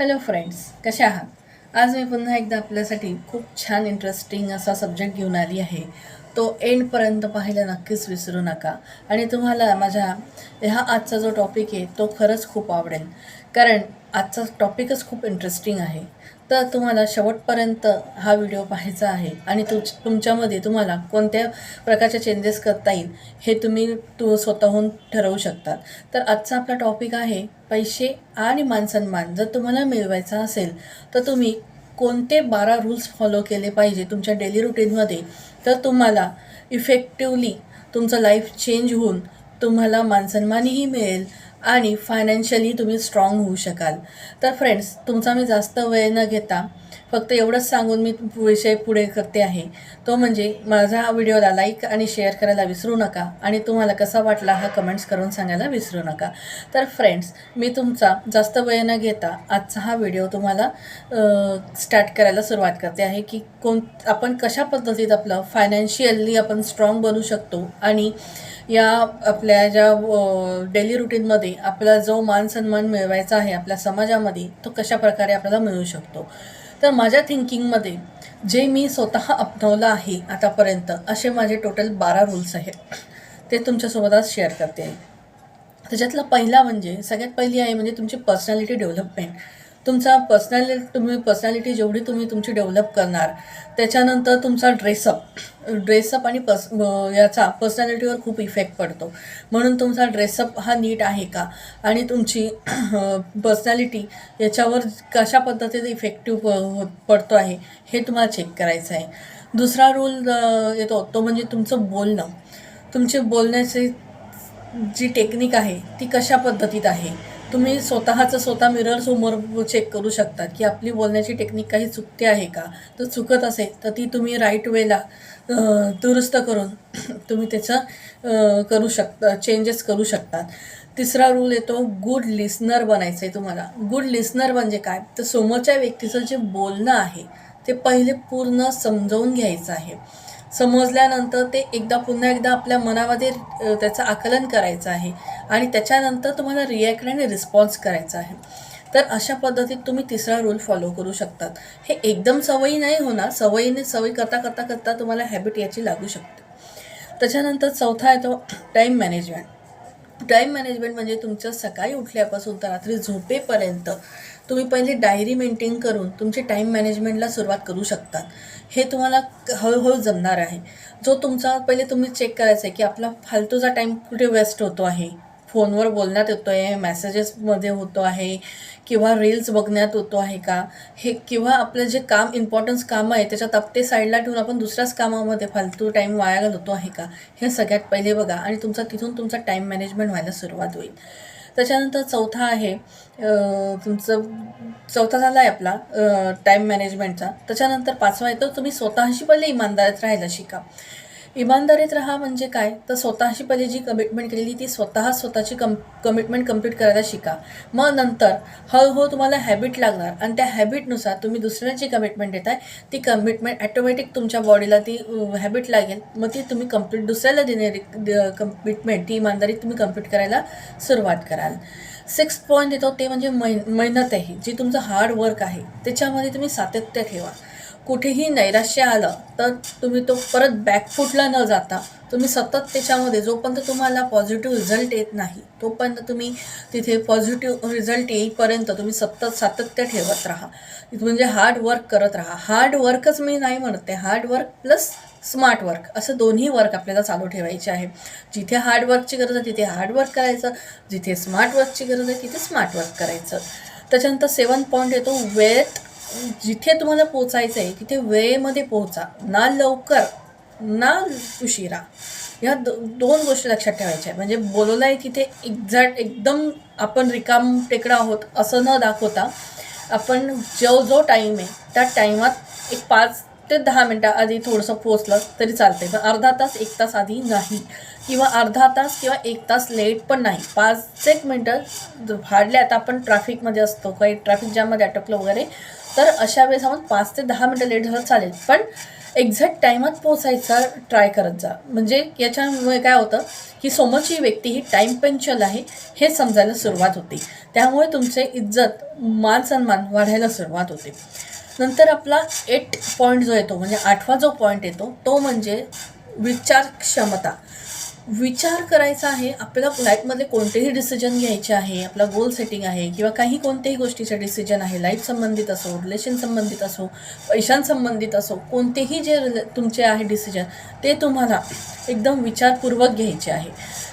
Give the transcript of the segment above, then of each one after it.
Hello friends कसे आहात? आज मी पुन्हा एकदा आपल्यासाठी खूप छान इंटरेस्टिंग असा सब्जेक्ट घेऊन आली आहे. तो एंडपर्यंत पाहायला नक्कीच विसरू नका. आणि तुम्हाला माझ्या ह्या आजचा जो टॉपिक आहे तो खरंच खूप आवडेल. कारण आजचा टॉपिकच खूप इंटरेस्टिंग आहे. तर तुम्हाला शेवटपर्यंत हा व्हिडिओ पाहायचा आहे आणि तुम तुमच्यामध्ये तुम्हाला कोणत्या प्रकारचे चेंजेस करता येईल हे तुम्ही तू स्वतःहून ठरवू शकतात. तर आजचा आपला टॉपिक आहे पैसे आणि मानसन्मान. जर तुम्हाला मिळवायचा असेल तर तुम्ही कोणते बारा रूल्स फॉलो केले पाहिजे तुमच्या डेली रुटीनमध्ये तर तुम्हाला इफेक्टिवली तुमचं लाईफ चेंज होऊन तुम्हाला मानसन्मानही मिळेल आणि फायनान्शियली तुम्ही स्ट्रॉंग होऊ शकाल. तर फ्रेंड्स तुमचा मी जास्त वेळ न घेता फक्त एवढंच सांगून मी विषय पुढे करते आहे. तो म्हणजे माझ्या व्हिडिओला लाईक आणि शेअर करायला विसरू नका आणि तुम्हाला कसा वाटला हा कमेंट्स करून सांगायला विसरू नका. तर फ्रेंड्स मी तुमचा जास्त वेळ न घेता आजचा हा व्हिडिओ तुम्हाला स्टार्ट करायला सुरुवात करते आहे की कोण आपण कशा पद्धतीत आपलं फायनान्शियली आपण स्ट्रॉंग बनू शकतो आणि या आपल्या ज्या डेली रुटीनमध्ये आपला जो मान सन्मान मिळवायचा आहे आपल्या समाजामध्ये तो कशा प्रकारे आपल्याला मिळू शकतो? तर माझ्या थिंकिंगमध्ये जे मी स्वतः अपनवलं आहे आतापर्यंत असे माझे टोटल बारा रूल्स आहेत. ते तुमच्यासोबत आज शेअर करते. त्याच्यातला पहिला म्हणजे सगळ्यात पहिली आहे म्हणजे तुमची पर्सनॅलिटी डेव्हलपमेंट तुमचा पर्सनॅलिटी तुम्ही पर्सनॅलिटी जेवढी तुम्ही तुमची डेव्हलप करणार त्याच्यानंतर तुमचा ड्रेसअप ड्रेसअप आणि पर्स याचा पर्सनॅलिटीवर खूप इफेक्ट पडतो. म्हणून तुमचा ड्रेसअप हा नीट आहे का? आणि तुमची पर्सनॅलिटी याच्यावर कशा पद्धतीने इफेक्टिव्ह पडतो आहे हे तुम्हाला चेक करायचं आहे. दुसरा रूल येतो तो म्हणजे तुमचं बोलणं. तुमचे बोलण्याचे जी टेक्निक आहे ती कशा पद्धतीत आहे? तुम्ही स्वतःचं स्वतः मिरर समोर चेक करू शकता की आपली बोलण्याची टेक्निक काही चुकते आहे का? तर चुकत असेल तर ती तुम्ही राईट वेला दुरुस्त करून तुम्ही त्याचं करू शकता चेंजेस करू शकतात तिसरा रूल येतो गुड लिस्नर बनायचं आहे तुम्हाला. गुड लिस्नर म्हणजे काय? तर समोरच्या व्यक्तीचं जे बोलणं आहे ते पहिले पूर्ण समजावून घ्यायचं आहे. समजल्यानंतर ते एकदा पुन्हा एकदा आपल्या मनामध्ये त्याचं आकलन करायचं आहे आणि त्याच्यानंतर तुम्हाला रिॲक्ट आणि रिस्पॉन्स करायचा आहे. तर अशा पद्धतीत तुम्ही तिसरा रूल फॉलो करू शकतात. हे एकदम सवयी नाही होणार सवयीने सवयी करता करता करता तुम्हाला हॅबिट याची लागू शकते. त्याच्यानंतर चौथा येतो टाईम मॅनेजमेंट टाईम मॅनेजमेंट म्हणजे तुमचं सकाळी उठल्यापासून तर रात्री झोपेपर्यंत तुम्ही पहिले डायरी मेंटेन करून तुमची टाईम मॅनेजमेंटला सुरुवात करू शकतात. हे तुम्हाला हळूहळू जमणार आहे. जो तुमचा पहिले तुम्ही चेक करायचं आहे की आपला फालतूचा टाईम कुठे वेस्ट होतो आहे? फोनवर बोलण्यात येतो आहे मेसेजेसमध्ये होतो आहे किंवा रील्स बघण्यात होतो आहे का? हे किंवा आपलं जे काम इम्पॉर्टन्स कामं आहे त्याच्यात आपटे साईडला ठेवून आपण दुसऱ्याच कामामध्ये फालतू टाईम वाया घालवतो आहे का? हे सगळ्यात पहिले बघा आणि तुमचा तिथून तुमचा टाईम मॅनेजमेंट व्हायला सुरुवात होईल. त्याच्यानंतर चौथा आहे तुमचं चौथा झाला आहे आपला टाईम मॅनेजमेंटचा त्याच्यानंतर पाचवा येतो तुम्ही स्वतःशी पहिले इमानदारीत राहायला शिका. इमानदारीत राहा म्हणजे काय? तर स्वतःशी पहिले जी कमिटमेंट केलेली ती स्वतः स्वतःची कम कमिटमेंट कंप्लीट करायला शिका. मग नंतर हळूहळू तुम्हाला हॅबिट लागणार आणि त्या हॅबिटनुसार तुम्ही दुसऱ्याची कमिटमेंट देताय ती कमिटमेंट ॲटोमॅटिक तुमच्या बॉडीला ती हॅबिट लागेल. मग ती तुम्ही कंप्लीट दुसऱ्याला देणारी कमिटमेंट ती इमानदारी तुम्ही कंप्लीट करायला सुरुवात कराल. सिक्स पॉईंट येतो ते म्हणजे मै मेहनत आहे जी तुमचं हार्ड वर्क आहे त्याच्यामध्ये तुम्ही सातत्य ठेवा. कुठेही नैराश्य आलं तर तुम्ही तो परत बॅकफूटला न जाता तुम्ही सतत त्याच्यामध्ये जोपर्यंत तुम्हाला पॉझिटिव्ह रिझल्ट येत नाही तोपर्यंत तुम्ही तिथे पॉझिटिव्ह रिझल्ट येईपर्यंत तुम्ही सतत सातत्य ठेवत राहा. म्हणजे हार्ड वर्क करत राहा. हार्ड वर्कच मी नाही म्हणते hard work plus smart work असं दोन्ही वर्क आपल्याला चालू ठेवायचे आहे. जिथे हार्ड वर्कची गरज आहे तिथे हार्ड वर्क करायचं. जिथे स्मार्ट वर्कची गरज आहे तिथे स्मार्ट वर्क करायचं. त्याच्यानंतर सेवन पॉईंट येतो. वेळेत जिथे तुम्हाला पोचायचं आहे तिथे वेळेमध्ये पोहोचा. ना लवकर ना उशिरा. ह्या दो दोन गोष्टी लक्षात ठेवायच्या. म्हणजे बोलवलं आहे तिथे एक्झॅक्ट एकदम आपण रिकाम टेकडा आहोत असं न दाखवता आपण जो जो टाईम आहे त्या टाईमात एक पाच ते दहा मिनटं आधी थोडंसं पोचलं तरी चालतं आहे पण अर्धा तास एक तास आधी नाही. किंवा अर्धा तास किंवा एक तास लेट पण नाही. पाच एक मिनटं हार्डली आता आपण ट्रॅफिकमध्ये असतो. काही ट्रॅफिक जॅममध्ये अटकलो वगैरे तर अशा वेळेस आपण पाच ते दहा मिनटं लेट झालं चालेल. पण एक्झॅक्ट टायमात पोचायचा ट्राय करत जा. म्हणजे याच्यामुळे काय होतं की समोरची व्यक्ती ही टाईम पंक्च्युअल आहे हे समजायला सुरुवात होते. त्यामुळे तुमचे इज्जत मान सन्मान वाढायला सुरुवात होते. नंतर आपला एट पॉईंट जो येतो म्हणजे आठवा जो पॉईंट येतो तो म्हणजे विचार क्षमता विचार करायचा आहे आपल्याला लाईफमध्ये कोणतेही डिसिजन घ्यायचे आहे आपला गोल सेटिंग आहे किंवा काही कोणत्याही गोष्टीचं डिसिजन आहे लाईफ संबंधित असो रिलेशन संबंधित असो पैशांसंबंधित असो कोणतेही जे रिले- तुमचे आहे डिसिजन ते तुम्हाला एकदम विचारपूर्वक घ्यायचे आहे.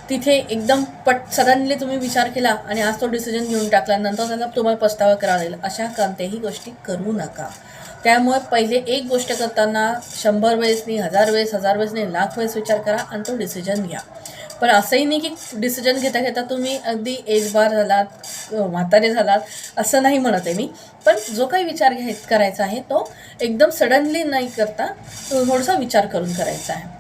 तिथे एकदम पट सडनली तुम्ही विचार केला आणि आज तो डिसिजन घेऊन टाकला नंतर त्याला तुम्हाला पस्तावा करावा लागेल अशा कोणत्याही गोष्टी करू नका. त्यामुळे पहिले एक गोष्ट करताना शंभर वेळेस नाही हजार वेळेस हजार वेळेस नाही लाख वेळेस विचार करा आणि तो डिसिजन घ्या. पण असंही नाही की डिसिजन घेता घेता तुम्ही अगदी एज बार झालात म्हातारे झालात असं नाही म्हणत आहे मी. पण जो काही विचार घ्याय करायचा आहे तो एकदम सडनली नाही करता थोडासा विचार करून करायचा आहे.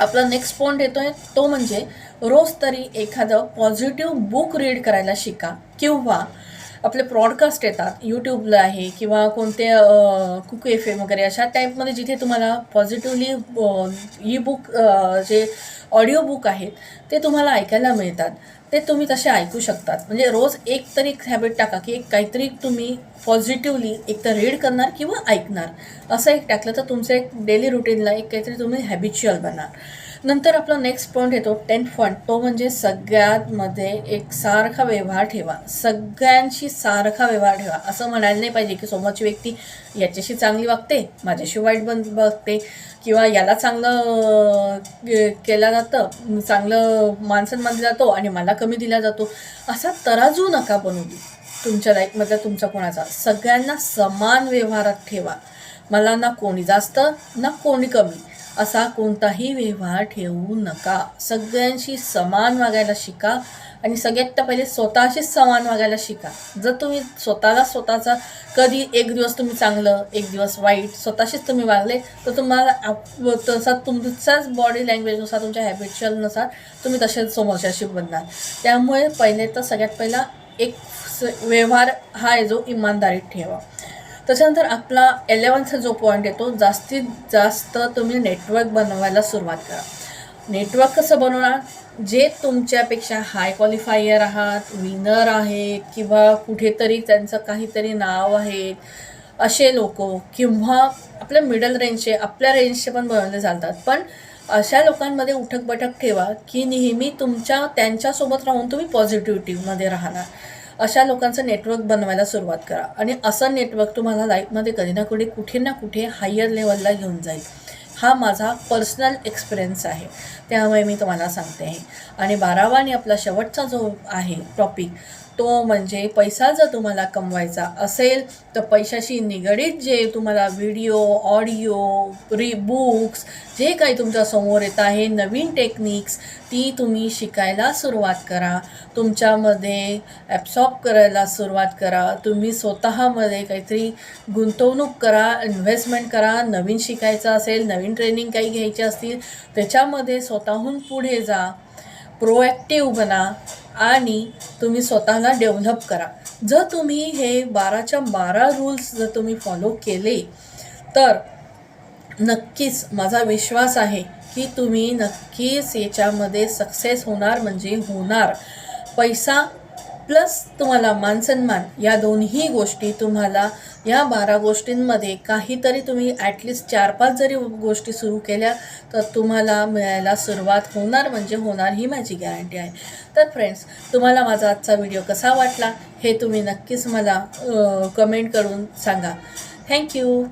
आपला नेक्स्ट पॉईंट येतो आहे तो म्हणजे रोज तरी एखादं पॉझिटिव्ह बुक रीड करायला शिका किंवा आपले प्रॉडकास्ट येतात यूट्यूबला आहे किंवा कोणते कुक एफ एम वगैरे अशा टाईपमध्ये जिथे तुम्हाला पॉझिटिव्हली ई बुक जे ऑडिओ बुक आहेत ते तुम्हाला ऐकायला मिळतात. ते तुम्ही तसे ऐकू शकतात. म्हणजे रोज एक तरी हॅबिट टाका की एक काहीतरी तुम्ही पॉझिटिव्हली एक तर रीड करणार किंवा ऐकणार. असं एक टाकलं तर तुमचं एक डेली रुटीनला एक काहीतरी तुम्ही हॅबिच्युअल बनणार. नंतर आपला नेक्स्ट पॉईंट येतो टेन्थ पॉईंट तो म्हणजे सगळ्यांमध्ये एक सारखा व्यवहार ठेवा. सगळ्यांशी सारखा व्यवहार ठेवा. असं म्हणायला नाही पाहिजे की समोरची व्यक्ती याच्याशी चांगली वागते माझ्याशी वाईट बन बघते किंवा याला चांगलं केलं जातं चांगलं मानसन मानलं जातो आणि मला कमी दिला जातो. असा तराजू नका बनवू तुमच्या लाईफमधला तुमचा कोणाचा. सगळ्यांना समान व्यवहारात ठेवा. मला ना कोणी जास्त ना कोणी कमी. असा कोणताही व्यवहार ठेवू नका. सगळ्यांशी समान वागायला शिका आणि सगळ्यात तर पहिले स्वतःशीच समान वागायला शिका. जर तुम्ही स्वतःला स्वतःचा कधी एक दिवस तुम्ही चांगलं एक दिवस वाईट स्वतःशीच तुम्ही वागले तर तुम्हाला आप- तसा तुमचाच बॉडी लँग्वेजनुसार तुमच्या हॅबिच्युअलनुसार तुम्ही तसेच समोरच्याशी बनणार. त्यामुळे पहिले तर सगळ्यात पहिला एक स- व्यवहार हा आहे जो इमानदारीत ठेवा. त्याच्यानंतर आपला एलेवन्थचा जो पॉईंट येतो जास्तीत जास्त तुम्ही नेटवर्क बनवायला सुरुवात करा. नेटवर्क कसं बनवणार? जे तुमच्यापेक्षा हाय क्वालिफायर आहात विनर आहेत किंवा कुठेतरी त्यांचं काहीतरी नाव आहे असे लोक किंवा आपल्या मिडल रेंजचे आपल्या रेंजचे पण बनवले चालतात. पण अशा लोकांमध्ये उठक बैठक ठेवा की नेहमी तुमच्या त्यांच्यासोबत राहून तुम्ही पॉझिटिव्हिटीमध्ये राहणार. अशा लोकांचं नेटवर्क बनवायला सुरुवात करा. आणि असं नेटवर्क तुम्हाला लाईफमध्ये कधी ना कधी कुठे ना कुठे हायर लेवलला घेऊन जाईल. हा माझा पर्सनल एक्सपिरियन्स आहे. त्यामुळे मी तुम्हाला सांगते आहे. आणि बारावा आणि आपला शेवटचा जो आहे टॉपिक तो म्हणजे पैसा जर तुम्हाला कमवायचा असेल तर पैशाशी निगडीत जे तुम्हाला व्हिडिओ ऑडिओ री बुक्स जे काही तुमच्यासमोर येत आहे नवीन टेक्निक्स ती तुम्ही शिकायला सुरुवात करा. तुमच्यामध्ये ॲब्सॉर्ब करायला सुरुवात करा. तुम्ही स्वतःमध्ये काहीतरी गुंतवणूक करा इन्व्हेस्टमेंट करा. नवीन शिकायचं असेल नवीन ट्रेनिंग काही घ्यायची असतील त्याच्यामध्ये स्वतःहून पुढे जा प्रोॲक्टिव्ह बना आणि तुम्ही स्वतःला डेव्हलप करा. जर तुम्ही हे बाराच्या बारा रूल्स जर तुम्ही फॉलो केले तर नक्कीच माझा विश्वास आहे की तुम्ही नक्कीच याच्यामध्ये सक्सेस होणार म्हणजे होणार. पैसा प्लस तुम्हाला मानसन्मान या दोन्ही गोष्टी तुम्हाला या बारा गोष्टींमध्ये काहीतरी तुम्ही ॲटलिस्ट चार पाच जरी गोष्टी सुरू केल्या तर तुम्हाला मिळायला सुरुवात होणार म्हणजे होणार ही माझी गॅरंटी आहे. तर फ्रेंड्स तुम्हाला माझा आजचा व्हिडिओ कसा वाटला हे तुम्ही नक्कीच मला कमेंट करून सांगा. थँक्यू